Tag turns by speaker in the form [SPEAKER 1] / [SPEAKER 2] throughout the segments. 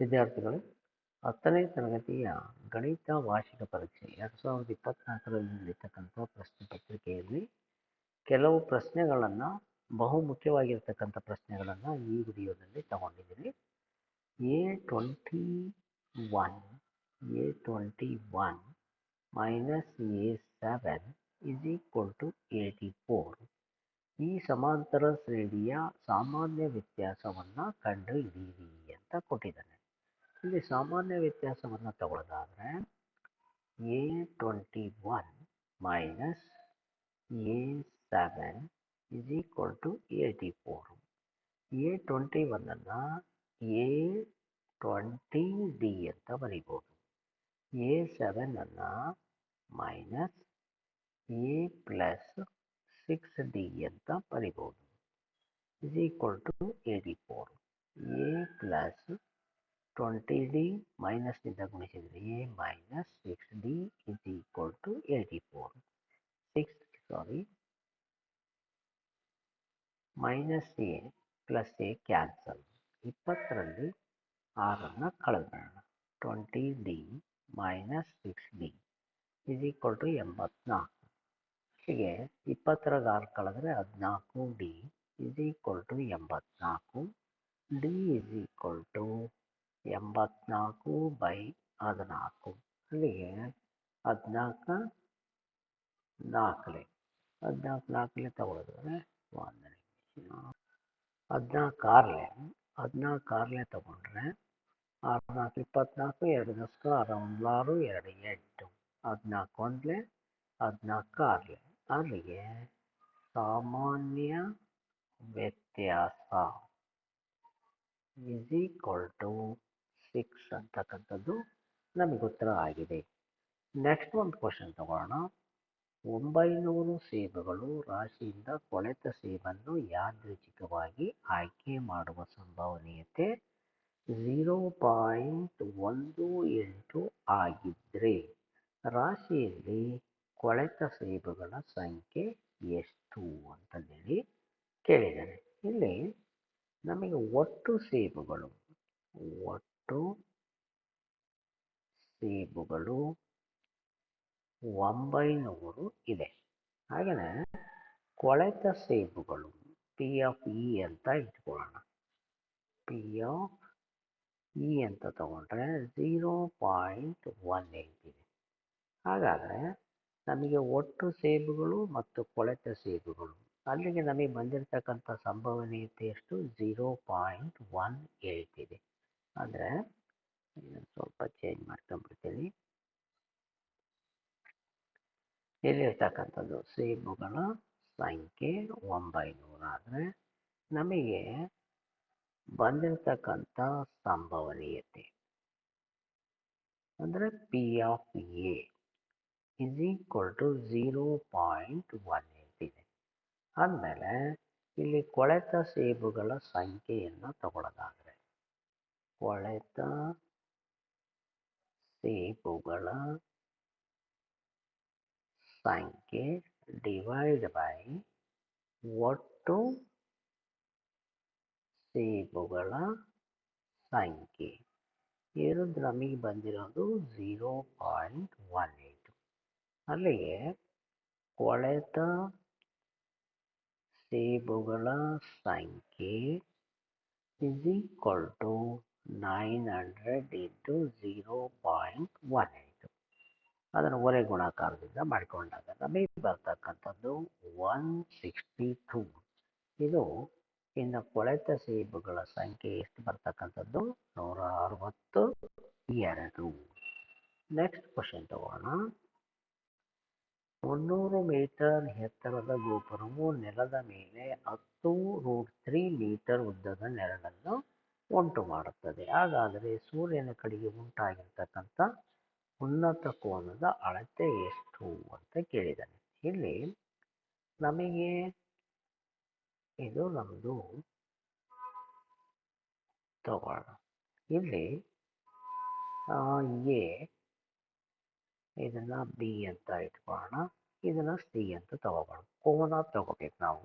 [SPEAKER 1] ವಿದ್ಯಾರ್ಥಿಗಳು ಹತ್ತನೇ ತರಗತಿಯ ಗಣಿತ ವಾರ್ಷಿಕ ಪರೀಕ್ಷೆ ಎರಡು ಸಾವಿರದ ಇಪ್ಪತ್ತ್ನಾಲ್ಕರಲ್ಲಿ ನಡೀತಕ್ಕಂಥ ಪ್ರಶ್ನೆ ಪತ್ರಿಕೆಯಲ್ಲಿ ಕೆಲವು ಪ್ರಶ್ನೆಗಳನ್ನು ಬಹು ಮುಖ್ಯವಾಗಿರ್ತಕ್ಕಂಥ ಪ್ರಶ್ನೆಗಳನ್ನು ಈ ವಿಡಿಯೋದಲ್ಲಿ ತಗೊಂಡಿದ್ದೀನಿ. A twenty one A twenty one minus A seven is equal to eighty four ಈ ಸಮಾಂತರ ಶ್ರೇಣಿಯ ಸಾಮಾನ್ಯ ವ್ಯತ್ಯಾಸವನ್ನು ಕಂಡುಹಿಡಿಯಿರಿ ಅಂತ ಕೊಟ್ಟಿದ್ದಾನೆ ಇಲ್ಲಿ ಸಾಮಾನ್ಯ ವ್ಯತ್ಯಾಸವನ್ನು ತಗೊಳ್ಳೋದಾದರೆ A twenty one minus A seven is equal to eighty four A twenty ಒನ್ನನ್ನು A twenty D ಅಂತ ಬರಿಬೋದು. A ಸೆವೆನನ್ನು minus A plus six D ಅಂತ ಬರಿಬೋದು. Is equal to eighty four A plus twenty D ಮೈನಸ್ನಿಂದ ಗುಣಿಸಿದರೆ A minus six D is equal to eighty four six sorry minus A plus A cancel ಇಪ್ಪತ್ತರಲ್ಲಿ ಆರನ್ನು ಕಳೆದ್ಬಿಡೋಣ twenty D minus six D is equal to ಎಂಬತ್ನಾಲ್ಕು ಹೀಗೆ ಇಪ್ಪತ್ತರಾಗ ಆರು ಕಳೆದ್ರೆ ಹದಿನಾಲ್ಕು D is equal to ಎಂಬತ್ನಾಲ್ಕು ಡಿ ಇಸ್ ಈಕ್ವಲ್ ಟು ಎಂಬತ್ನಾಲ್ಕು ಬೈ ಹದಿನಾಲ್ಕು. ಅಲ್ಲಿಗೆ ಹದಿನಾಲ್ಕು ನಾಲ್ಕಲೆ. ಹದಿನಾಲ್ಕು ನಾಲ್ಕಲೆ ತಗೊಳಿದ್ರೆ ಒಂದು ನಿಮಿಷ. ಹದಿನಾಲ್ಕು ಆರಲೆ. ಹದಿನಾಲ್ಕು ಆರಲೆ ತಗೊಂಡ್ರೆ ಆರು ನಾಲ್ಕು ಇಪ್ಪತ್ನಾಲ್ಕು, ಎರಡು ದಸ್ಕು ಆರು ಆರು ಎರಡು ಎಂಟು. ಹದಿನಾಲ್ಕು ಒಂದಲೆ, ಹದಿನಾಲ್ಕು ಆರಲೆ. ಅಲ್ಲಿಗೆ ಸಾಮಾನ್ಯ ವ್ಯತ್ಯಾಸ. ಇಸ್ ಈಕ್ವಲ್ ಟು ಸಿಕ್ಸ್ ಅಂತಕ್ಕಂಥದ್ದು ನಮಗೆ ಉತ್ತರ ಆಗಿದೆ. ನೆಕ್ಸ್ಟ್ ಒಂದು ಕ್ವಶನ್ ತಗೊಳ್ಳೋಣ ಒಂಬೈನೂರು ಸೇಬುಗಳು ರಾಶಿಯಿಂದ ಕೊಳೆತ ಸೇಬನ್ನು ಯಾದೃಚ್ಛಿಕವಾಗಿ ಆಯ್ಕೆ ಮಾಡುವ ಸಂಭವನೀಯತೆ ಝೀರೋ ಪಾಯಿಂಟ್ ಒಂದು ಎಂಟು ಆಗಿದ್ದರೆ ರಾಶಿಯಲ್ಲಿ ಕೊಳೆತ ಸೇಬುಗಳ ಸಂಖ್ಯೆ ಎಷ್ಟು ಅಂತಂದೇಳಿ ಕೇಳಿದ್ದಾರೆ. ಇಲ್ಲಿ ನಮಗೆ ಒಟ್ಟು ಸೇಬುಗಳು, ಒಟ್ಟು ಸೇಬುಗಳು, ಒಂಬೈನೂರು ಇದೆ. ಹಾಗೆಯೇ ಕೊಳೆತ ಸೇಬುಗಳು ಪಿ ಎಫ್ ಇ ಅಂತ ಇಟ್ಕೊಳ್ಳೋಣ. ಪಿ ಎಫ್ ಇ ಅಂತ ತಗೊಂಡ್ರೆ ಝೀರೋ ಪಾಯಿಂಟ್ ಒನ್ ಏಯ್ಟ್ ಇದೆ. ಹಾಗಾದರೆ ನಮಗೆ ಒಟ್ಟು ಸೇಬುಗಳು ಮತ್ತು ಕೊಳೆತ ಸೇಬುಗಳು, ಅಲ್ಲಿಗೆ ನಮಗೆ ಬಂದಿರತಕ್ಕಂಥ ಸಂಭವನೀಯತೆ ಎಷ್ಟು? ಝೀರೋ ಪಾಯಿಂಟ್ ಒನ್ ಏಯ್ಟ್ ಇದೆ. ಅಂದರೆ ಸ್ವಲ್ಪ ಚೇಂಜ್ ಮಾಡ್ಕೊಂಡ್ಬಿಡ್ತೀನಿ. ಇಲ್ಲಿರ್ತಕ್ಕಂಥದ್ದು ಸೇಬುಗಳ ಸಂಖ್ಯೆ ಒಂಬೈನೂರು ಆದರೆ ನಮಗೆ ಬಂದಿರತಕ್ಕಂಥ ಸಂಭವನೀಯತೆ ಅಂದರೆ P of A is equal to zero point one eight ಇದೆ. ಆದಮೇಲೆ ಇಲ್ಲಿ ಕೊಳೆತ ಸೇಬುಗಳ ಸಂಖ್ಯೆಯನ್ನು ತಗೊಳ್ಳೋದಾದರೆ ಕೊಳೆತ ಸೇಬುಗಳ ಸಂಖ್ಯೆ ಡಿವೈಡ್ ಬೈ ಒಟ್ಟು ಸೇಬುಗಳ ಸಂಖ್ಯೆ ಇರೋದು ನಮಗೆ ಬಂದಿರೋದು ಝೀರೋ ಪಾಯಿಂಟ್ ಒನ್ ಏಯ್ಟು ಅಲ್ಲಿಗೆ ಕೊಳೆತ ಸೇಬುಗಳ ಸಂಖ್ಯೆ is equal to nine hundred into zero point one eight ಅದನ್ನು ಒರೆ ಗುಣಾಕಾರದಿಂದ ಮಾಡಿಕೊಂಡಾಗ ನಮಗೆ ಬರ್ತಕ್ಕಂಥದ್ದು ಒನ್ ಸಿಕ್ಸ್ಟಿ ಟೂ ಇದು ಇನ್ನು ಕೊಳೆತ ಸೇಬುಗಳ ಸಂಖ್ಯೆ ಎಷ್ಟು ಬರ್ತಕ್ಕಂಥದ್ದು? ನೂರ ಅರವತ್ತು ಎರಡು. ನೆಕ್ಸ್ಟ್ ಕ್ವಶನ್ ತಗೋಣ. ಮುನ್ನೂರು ಮೀಟರ್ ಎತ್ತರದ ಗೋಪುರವು ನೆಲದ ಮೇಲೆ ಹತ್ತು ರೂಟ್ ತ್ರೀ ಮೀಟರ್ ಉದ್ದದ ನೆರಳನ್ನು ಉಂಟು ಮಾಡುತ್ತದೆ. ಹಾಗಾದರೆ ಸೂರ್ಯನ ಕಡೆಗೆ ಉಂಟಾಗಿರ್ತಕ್ಕಂಥ ಉನ್ನತ ಕೋನದ ಅಳತೆ ಎಷ್ಟು ಅಂತ ಕೇಳಿದ್ದಾನೆ ಇಲ್ಲಿ ನಮಗೆ ಇದು ನಮ್ಮದು ತಗೋಣ. ಇಲ್ಲಿ ಎ, ಇದನ್ನು ಬಿ ಅಂತ ಇಟ್ಕೊಳ್ಳೋಣ. ಇದನ್ನು ಸಿ ಅಂತ ತಗೋಬೋಣ ಕೋನ ತಗೋಬೇಕು ನಾವು.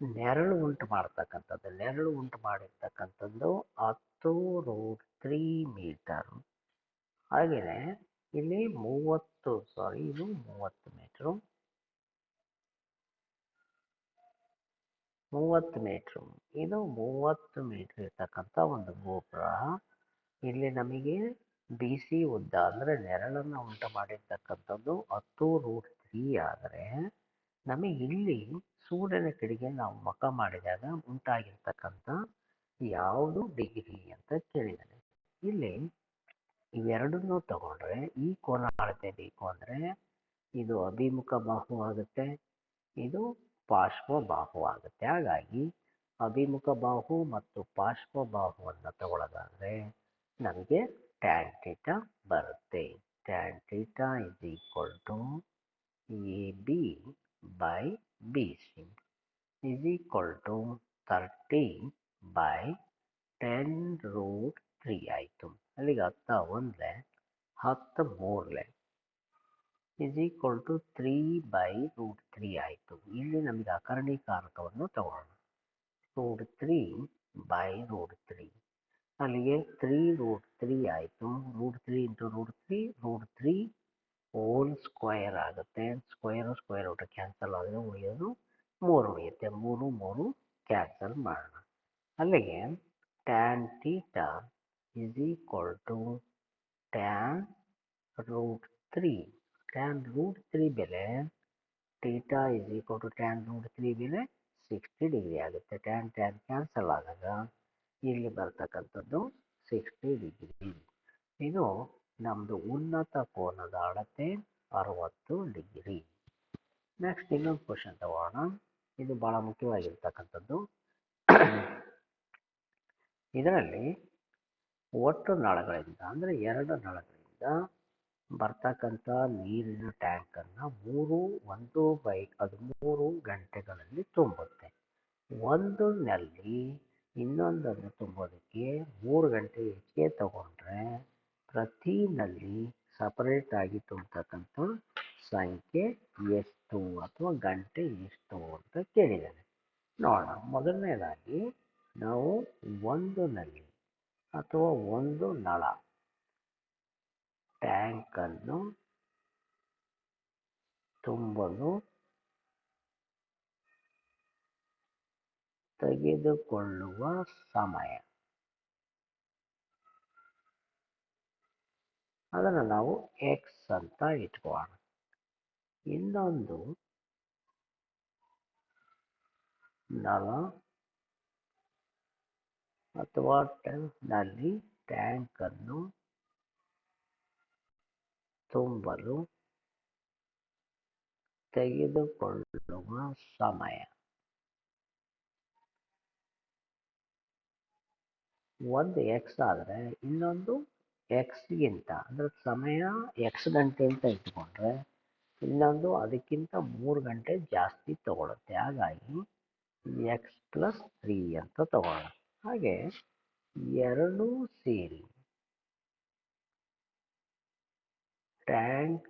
[SPEAKER 1] ನೆರಳು ಉಂಟು ಮಾಡ್ತಕ್ಕಂಥದ್ದು, ನೆರಳು ಉಂಟು ಮಾಡಿರ್ತಕ್ಕಂಥದ್ದು ಹತ್ತು ರೂಟ್ ತ್ರೀ ಮೀಟರ್ ಹಾಗೆಯೇ ಇಲ್ಲಿ ಮೂವತ್ತು ಸಾರಿ ಇದು ಮೂವತ್ತು ಮೀಟ್ರು ಮೂವತ್ತು ಮೀಟ್ರು ಇದು ಮೂವತ್ತು ಮೀಟ್ರ್ ಇರ್ತಕ್ಕಂಥ ಒಂದು ಗೋಪುರ. ಇಲ್ಲಿ ನಮಗೆ ಬಿಸಿ ಉದ್ದ ಅಂದರೆ ನೆರಳನ್ನು ಉಂಟು ಮಾಡಿರ್ತಕ್ಕಂಥದ್ದು ಹತ್ತು ರೂಟ್ ತ್ರೀ ಆದರೆ ನಮಗೆ ಇಲ್ಲಿ ಸೂರ್ಯನ ಕಡೆಗೆ ನಾವು ಮುಖ ಮಾಡಿದಾಗ ಉಂಟಾಗಿರ್ತಕ್ಕಂಥ ಯಾವುದು ಡಿಗ್ರಿ ಅಂತ ಕೇಳಿದ್ದಾನೆ ಇಲ್ಲಿ ಇವೆರಡನ್ನೂ ತಗೊಂಡ್ರೆ ಈ ಕೋನ ಅಳತೆ ಬೇಕು ಅಂದರೆ ಇದು ಅಭಿಮುಖ ಬಾಹು ಆಗುತ್ತೆ, ಇದು ಪಾರ್ಶ್ವ ಬಾಹು ಆಗುತ್ತೆ. ಹಾಗಾಗಿ ಅಭಿಮುಖ ಬಾಹು ಮತ್ತು ಪಾರ್ಶ್ವ ಬಾಹುವನ್ನು ತಗೊಳ್ಳೋದಾದರೆ ನಮಗೆ ಟ್ಯಾನ್ ಥೀಟಾ ಬರುತ್ತೆ. Tan theta is equal to A B by B C is equal to thirty by ten root three ಆಯಿತು ಅಲ್ಲಿಗೆ ಹತ್ತ ಒಂದಲೆ ಹತ್ತು ಮೂರಲೆ is equal to three by root three ಆಯಿತು ಇಲ್ಲಿ ನಮಗೆ ಅಕರ್ಣೀಕಾರಕವನ್ನು ತಗೊಳ್ಳೋಣ. Root three by root three ಅಲ್ಲಿಗೆ ತ್ರೀ ರೂಟ್ ತ್ರೀ ಆಯಿತು root three into root three root three whole square ಆಗುತ್ತೆ. ಸ್ಕ್ವಯರು ಸ್ಕ್ವೇರ್ ರೂಟ್ ಕ್ಯಾನ್ಸಲ್ ಆದರೆ ಉಳಿಯೋದು ಮೂರು ಉಳಿಯುತ್ತೆ. ಮೂರು ಮೂರು ಕ್ಯಾನ್ಸಲ್ ಮಾಡೋಣ. ಅಲ್ಲಿಗೆ tan theta is equal to tan root three tan root three ಬೆಲೆ theta is equal to tan root three ಬೆಲೆ ಸಿಕ್ಸ್ಟಿ ಡಿಗ್ರಿ ಆಗುತ್ತೆ. ಟ್ಯಾನ್ ಟ್ಯಾನ್ ಕ್ಯಾನ್ಸಲ್ ಆದಾಗ ಇಲ್ಲಿ ಬರ್ತಕ್ಕಂಥದ್ದು ಸಿಕ್ಸ್ಟಿ ಡಿಗ್ರಿ ಇದು ನಮ್ಮದು ಉನ್ನತ ಕೋನದ ಅಳತೆ ಅರವತ್ತು ಡಿಗ್ರಿ. ನೆಕ್ಸ್ಟ್ ಇನ್ನೊಂದು ಕ್ವಶನ್ ತಗೋಣ. ಇದು ಭಾಳ ಮುಖ್ಯವಾಗಿರ್ತಕ್ಕಂಥದ್ದು. ಇದರಲ್ಲಿ ಒಟ್ಟು ನಳಗಳಿಂದ, ಅಂದರೆ ಎರಡು ನಳಗಳಿಂದ ಬರ್ತಕ್ಕಂಥ ನೀರಿನ ಟ್ಯಾಂಕನ್ನು ಮೂರು, ಒಂದು ಬೈ ಹದಿಮೂರು ಗಂಟೆಗಳಲ್ಲಿ ತುಂಬುತ್ತೆ. ಒಂದು ನಲ್ಲಿ ಇನ್ನೊಂದನ್ನು ತುಂಬೋದಕ್ಕೆ ಮೂರು ಗಂಟೆ ಹೆಚ್ಚಿಗೆ ತಗೊಂಡ್ರೆ ಪ್ರತಿ ನಲ್ಲಿ ಸಪರೇಟ್ ಆಗಿ ತುಂಬತಕ್ಕಂಥ ಸಂಖ್ಯೆ ಎಷ್ಟು ಅಥವಾ ಗಂಟೆ ಎಷ್ಟು ಅಂತ ಕೇಳಿದ್ದಾನೆ. ನೋಡೋಣ. ಮೊದಲನೇದಾಗಿ ನಾವು ಒಂದು ನಲ್ಲಿ ಅಥವಾ ಒಂದು ನಳ ಟ್ಯಾಂಕನ್ನು ತುಂಬಲು ತೆಗೆದುಕೊಳ್ಳುವ ಸಮಯ. ಅದನ್ನು ನಾವು ಎಕ್ಸ್ ಅಂತ ಇಟ್ಕೋಣ ಇನ್ನೊಂದು ನಲ ಅಥವಾ ನಲ್ಲಿ ಟ್ಯಾಂಕನ್ನು ತುಂಬಲು ತೆಗೆದುಕೊಳ್ಳುವ ಸಮಯ. ಒಂದು ಎಕ್ಸ್ ಆದರೆ ಇನ್ನೊಂದು ಎಕ್ಸ್ಗಿಂತ ಅಂದರೆ ಸಮಯ ಎಕ್ಸ್ ಗಂಟೆ ಅಂತ ಇಟ್ಕೊಂಡ್ರೆ ಇನ್ನೊಂದು ಅದಕ್ಕಿಂತ ಮೂರು ಗಂಟೆ ಜಾಸ್ತಿ ತಗೊಳುತ್ತೆ. ಹಾಗಾಗಿ ಎಕ್ಸ್ ಪ್ಲಸ್ ತ್ರೀ ಅಂತ ತಗೊಳ್ಳೋಣ. ಹಾಗೆ ಎರಡೂ ಸೇರಿ ಟ್ಯಾಂಕ್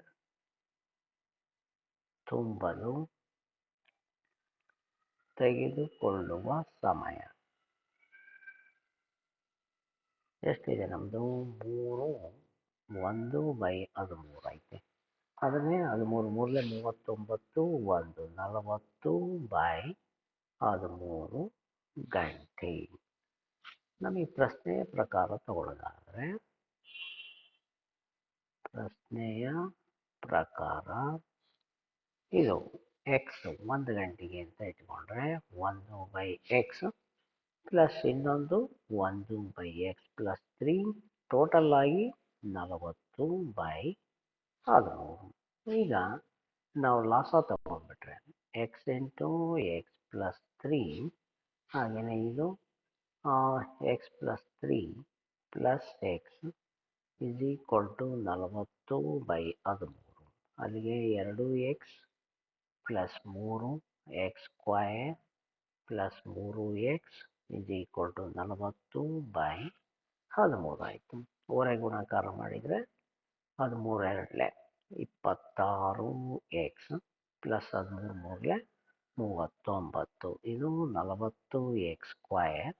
[SPEAKER 1] ತುಂಬಲು ತೆಗೆದುಕೊಳ್ಳುವ ಸಮಯ. ಎಷ್ಟಿದೆ ನಮ್ಮದು ಮೂರು ಒಂದು ಬೈ ಹದಿಮೂರು ಐತೆ. ಅದನ್ನೇ ಹದಿಮೂರು ಮೂರಲೇ ಮೂವತ್ತೊಂಬತ್ತು ಒಂದು ನಲವತ್ತು ಬೈ ಹದಿಮೂರು ಗಂಟೆ. ನಮಗೆ ಪ್ರಶ್ನೆಯ ಪ್ರಕಾರ ತಗೊಳ್ಳೋದಾದರೆ, ಪ್ರಶ್ನೆಯ ಪ್ರಕಾರ ಇದು ಎಕ್ಸ್ ಒಂದು ಗಂಟೆಗೆ ಅಂತ ಇಟ್ಕೊಂಡ್ರೆ ಒಂದು ಬೈ ಎಕ್ಸ್ ಪ್ಲಸ್ ಇನ್ನೊಂದು ಒಂದು by X plus three, total ಆಗಿ ನಲವತ್ತು ಬೈ ಹದಿಮೂರು. ಈಗ ನಾವು ಲಾಸ ತಗೊಂಡ್ಬಿಟ್ರೆ X into X plus three ಹಾಗೆಯೇ ಇದು X plus three plus X is equal to ನಲವತ್ತು ಬೈ ಹದಿಮೂರು. ಅಲ್ಲಿಗೆ ಎರಡು ಎಕ್ಸ್ ಪ್ಲಸ್ ಮೂರು ಎಕ್ಸ್ ಸ್ಕ್ವಯರ್ ಪ್ಲಸ್ ಮೂರು ಎಕ್ಸ್ ಇಸ್ ಈಕ್ವಲ್ ಟು ನಲವತ್ತು ಬೈ ಹದಿಮೂರು ಆಯಿತು. ಓರೆ ಗುಣಾಕಾರ ಮಾಡಿದರೆ ಹದಿಮೂರು ಎರಡಲೆ ಇಪ್ಪತ್ತಾರು ಎಕ್ಸ್ ಪ್ಲಸ್ ಹದಿಮೂರು ಮೂರಲೆ ಮೂವತ್ತೊಂಬತ್ತು. ಇದು ನಲವತ್ತು ಎಕ್ಸ್ ಸ್ಕ್ವಯರ್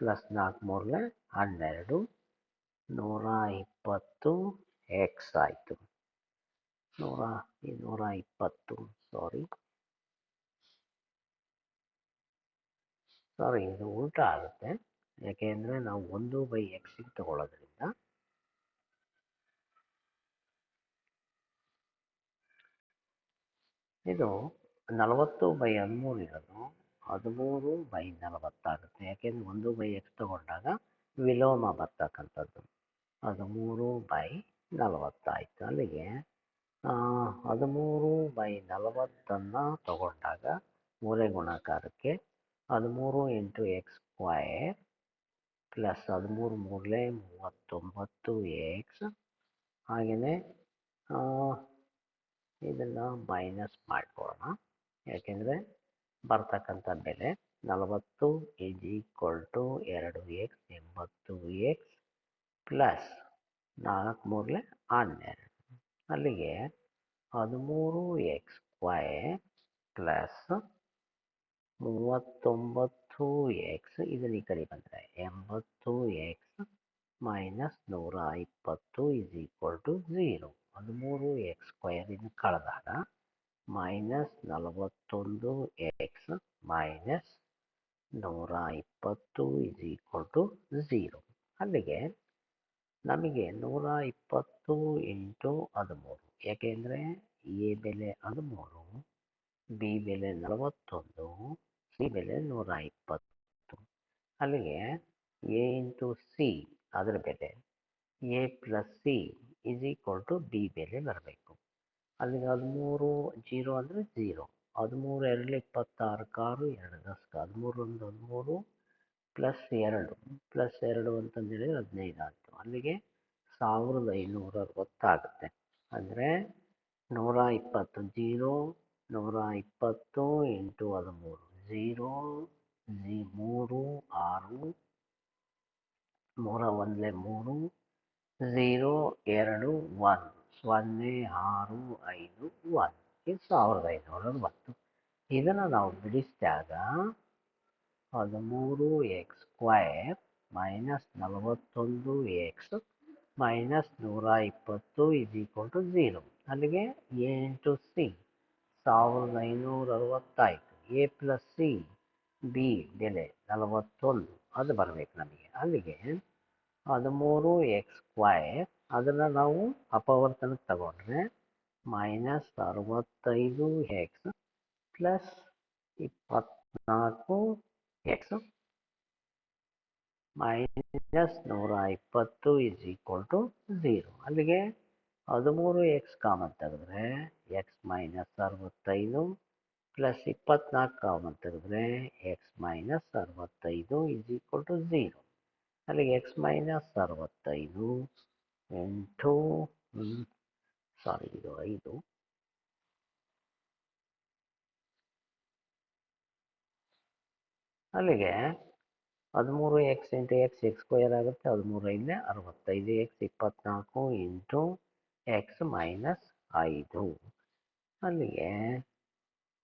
[SPEAKER 1] ಪ್ಲಸ್ ನಾಲ್ಕು ಮೂರಲೆ ಹನ್ನೆರಡು ನೂರ ಇಪ್ಪತ್ತು ಎಕ್ಸ್ ಆಯಿತು. ನೂರ ನೂರ ಇಪ್ಪತ್ತು ಸಾರಿ ಸಾರಿ, ಇದು ಉಲ್ಟಾ ಆಗುತ್ತೆ. ಯಾಕೆ ಅಂದರೆ ನಾವು ಒಂದು ಬೈ ಎಕ್ಸಿಗೆ ತಗೊಳ್ಳೋದ್ರಿಂದ ಇದು ನಲವತ್ತು ಬೈ ಹದಿಮೂರು ಇರೋದು. ಹದಿಮೂರು ಬೈ ನಲವತ್ತಾಗುತ್ತೆ ಯಾಕೆಂದರೆ ಒಂದು ಬೈ ಎಕ್ಸ್ ತಗೊಂಡಾಗ ವಿಲೋಮ ಬರ್ತಕ್ಕಂಥದ್ದು. ಹದಿಮೂರು ಬೈ ನಲವತ್ತಾಯಿತು ಅಲ್ಲಿಗೆ. ಹದಿಮೂರು ಬೈ ನಲವತ್ತನ್ನು ತಗೊಂಡಾಗ ಮೂರೇ ಗುಣಾಕಾರಕ್ಕೆ ಹದಿಮೂರು ಇಂಟು ಎಕ್ಸ್ ಸ್ಕ್ವಯರ್ ಪ್ಲಸ್ ಹದಿಮೂರು ಮೂರಲೇ ಮೂವತ್ತೊಂಬತ್ತು ಎಕ್ಸ್ ಹಾಗೆಯೇ ಇದನ್ನು ಮೈನಸ್ ಮಾಡಿಕೊಡೋಣ ಯಾಕೆಂದರೆ ಬರ್ತಕ್ಕಂಥ ಬೆಲೆ ನಲವತ್ತು ಈಸ್ ಈಕ್ವಲ್ ಟು ಎರಡು ಎಕ್ಸ್ ಎಂಬತ್ತು ಎಕ್ಸ್ ಪ್ಲಸ್ ನಾಲ್ಕು ಮೂರಲೆ ಹನ್ನೆರಡು. ಅಲ್ಲಿಗೆ ಹದಿಮೂರು ಎಕ್ಸ್ ಸ್ಕ್ವಯರ್ ಪ್ಲಸ್ ಮೂವತ್ತೊಂಬತ್ತು ಎಕ್ಸ್ ಇದನ್ನ ಈ ಕಡೆ ಬಂದರೆ ಎಂಬತ್ತು ಎಕ್ಸ್ ಮೈನಸ್ ನೂರ ಇಪ್ಪತ್ತು ಇಸ್ ಈಕ್ವಲ್ ಟು ಝೀರೋ ಹದಿಮೂರು ಎಕ್ಸ್ ಸ್ಕ್ವಯರಿಂದ ಕಳೆದಾಗ ಮೈನಸ್ ನಲವತ್ತೊಂದು ಎಕ್ಸ್ ಮೈನಸ್ ನೂರ ಇಪ್ಪತ್ತು ಇಸ್ ಈಕ್ವಲ್ ಟು ಝೀರೋ ಅಲ್ಲಿಗೆ ನಮಗೆ ನೂರ ಇಪ್ಪತ್ತು ಇಂಟು ಹದಿಮೂರು ಯಾಕೆಂದರೆ ಎ ಬೆಲೆ ಹದಿಮೂರು ಬಿ ಬೆಲೆ ನಲವತ್ತೊಂದು ಸಿ ಬೆಲೆ ನೂರ ಇಪ್ಪತ್ತು ಅಲ್ಲಿಗೆ ಎ ಇಂಟು ಸಿ ಅದರ ಬೆಲೆ A plus C is equal to B ಬೆಲೆ ಬರಬೇಕು. ಅಲ್ಲಿಗೆ ಹದಿಮೂರು ಜೀರೋ ಅಂದರೆ ಝೀರೋ ಹದಿಮೂರು ಎರಡು ಇಪ್ಪತ್ತಾರು ಕಾರು ಎರಡು ದಸ್ಕ. ಹದಿಮೂರು ಒಂದು ಹದಿಮೂರು ಪ್ಲಸ್ ಎರಡು. ಪ್ಲಸ್ ಎರಡು ಅಂತಂದೇಳಿ ಹದಿನೈದು ಆಯಿತು. ಅಲ್ಲಿಗೆ ಸಾವಿರದ ಐನೂರ ಅರವತ್ತಾಗುತ್ತೆ. ಅಂದರೆ ನೂರ ಇಪ್ಪತ್ತು ಜೀರೋ ನೂರ ಇಪ್ಪತ್ತು ಎಂಟು ಹದಿಮೂರು. ಝೀರೋ ಝೀ ಮೂರು, ಆರು, ಮೂರ ಒಂದಲೇ ಮೂರು ಝೀರೋ ಎರಡು ಒನ್ ಸೊನ್ನೆ ಆರು ಐದು ಒನ್ ಇದು ಸಾವಿರದ ಐನೂರ ಒಂಬತ್ತು. ಇದನ್ನು ನಾವು ಬಿಡಿಸಿದಾಗ ಹದಿಮೂರು ಎಕ್ಸ್ ಸ್ಕ್ವಯರ್ ಮೈನಸ್ ನಲವತ್ತೊಂದು ಎಕ್ಸ್ ಮೈನಸ್ ನೂರ ಇಪ್ಪತ್ತು ಇಸ್ ಈಕ್ವಲ್ ಟು ಝೀರೋ ಅಲ್ಲಿಗೆ ಎಂಟು ಸಿ ಸಾವಿರದ ಐನೂರ ಅರವತ್ತಾಯಿತು ಎ ಪ್ಲಸ್ ಸಿ ಬಿ ಬೆಲೆ ನಲವತ್ತೊಂದು. ಅದು ಬರಬೇಕು ನಮಗೆ. ಅಲ್ಲಿಗೆ ಹದಿಮೂರು ಎಕ್ಸ್ ವೈ ಅದನ್ನು ನಾವು ಅಪವರ್ತನಕ್ಕೆ ತಗೊಂಡ್ರೆ ಮೈನಸ್ ಅರವತ್ತೈದು ಎಕ್ಸ್ ಪ್ಲಸ್ ಇಪ್ಪತ್ನಾಲ್ಕು ಎಕ್ಸ್ ಮೈನಸ್ ನೂರ ಇಪ್ಪತ್ತು ಇಸ್ ಈಕ್ವಲ್ ಟು ಝೀರೋ ಅಲ್ಲಿಗೆ ಹದಿಮೂರು ಎಕ್ಸ್ ಕಾಮನ್ ತೆಗೆದ್ರೆ ಎಕ್ಸ್ ಮೈನಸ್ ಅರವತ್ತೈದು ಪ್ಲಸ್ ಇಪ್ಪತ್ನಾಲ್ಕು ಕಾಮನ್ ತೆಗೆದ್ರೆ ಎಕ್ಸ್ ಮೈನಸ್ ಅರವತ್ತೈದು ಇಸ್ ಈಕ್ವಲ್ ಟು ಝೀರೋ ಅಲ್ಲಿಗೆ ಎಕ್ಸ್ ಮೈನಸ್ ಅರವತ್ತೈದು ಎಂಟು ಸಾರಿ ಇದು ಐದು. ಅಲ್ಲಿಗೆ ಹದಿಮೂರು X into X X square ಆಗುತ್ತೆ, ಹದಿಮೂರು ಐದನೇ ಅರವತ್ತೈದು ಎಕ್ಸ್ ಇಪ್ಪತ್ನಾಲ್ಕು ಇಂಟು ಎಕ್ಸ್ ಮೈನಸ್ ಐದು. ಅಲ್ಲಿಗೆ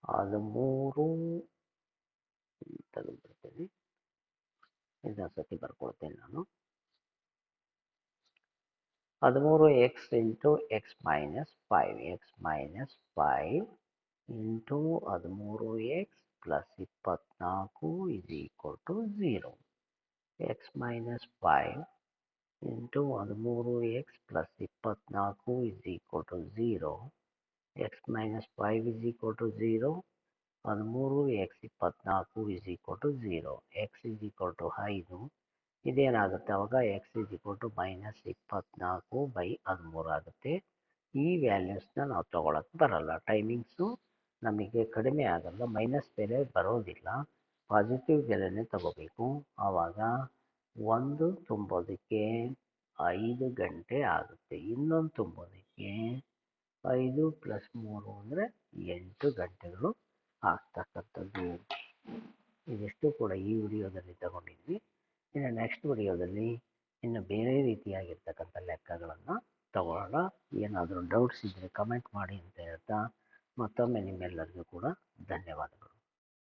[SPEAKER 1] ಹದಿಮೂರು ತೆಗೆದುಬಿಡ್ತೀನಿ ಇದನ್ನು ಸತಿ ಬರ್ಕೊಳ್ತೇನೆ ನಾನು. ಹದಿಮೂರು X into X minus five X minus five into ಹದಿಮೂರು ಎಕ್ಸ್ ಪ್ಲಸ್ ಇಪ್ಪತ್ನಾಲ್ಕು is equal to zero X minus five into ಹದಿಮೂರು ಎಕ್ಸ್ ಪ್ಲಸ್ ಇಪ್ಪತ್ನಾಲ್ಕು is equal to zero X minus five is equal to zero ಹದಿಮೂರು X ಇಪ್ಪತ್ನಾಲ್ಕು is equal to zero X is equal to ಐದು ಇದೇನಾಗುತ್ತೆ ಅವಾಗ X is equal to minus ಇಪ್ಪತ್ನಾಲ್ಕು by ಹದಿಮೂರು ಆಗುತ್ತೆ ಈ ವ್ಯಾಲ್ಯೂಸ್ನ ನಾವು ತೊಗೊಳಕ್ಕೆ ಬರಲ್ಲ ಟೈಮಿಂಗ್ಸು ನಮಗೆ ಕಡಿಮೆ ಆಗಲ್ಲ ಮೈನಸ್ ಬೆಲೆ ಬರೋದಿಲ್ಲ ಪಾಸಿಟಿವ್ ಬೆಲೆನೇ ತಗೋಬೇಕು ಆವಾಗ ಒಂದು ತುಂಬೋದಕ್ಕೆ ಐದು ಗಂಟೆ ಆಗುತ್ತೆ ಇನ್ನೊಂದು ತುಂಬೋದಕ್ಕೆ ಐದು ಪ್ಲಸ್ ಮೂರು ಅಂದರೆ ಎಂಟು ಗಂಟೆಗಳು ಆಗ್ತಕ್ಕಂಥದ್ದು. ಇದಿಷ್ಟು ಕೂಡ ಈ ವಿಡಿಯೋದಲ್ಲಿ ತಗೊಂಡಿದ್ವಿ. ಇನ್ನು ನೆಕ್ಸ್ಟ್ ವಿಡಿಯೋದಲ್ಲಿ ಇನ್ನು ಬೇರೆ ರೀತಿಯಾಗಿರ್ತಕ್ಕಂಥ ಲೆಕ್ಕಗಳನ್ನು ತಗೊಳ್ಳೋಣ. ಏನಾದರೂ ಡೌಟ್ಸ್ ಇದ್ದರೆ ಕಮೆಂಟ್ ಮಾಡಿ ಅಂತ ಹೇಳ್ತಾ ಮತ್ತೊಮ್ಮೆ ನಿಮ್ಮೆಲ್ಲರಿಗೂ ಕೂಡ ಧನ್ಯವಾದಗಳು.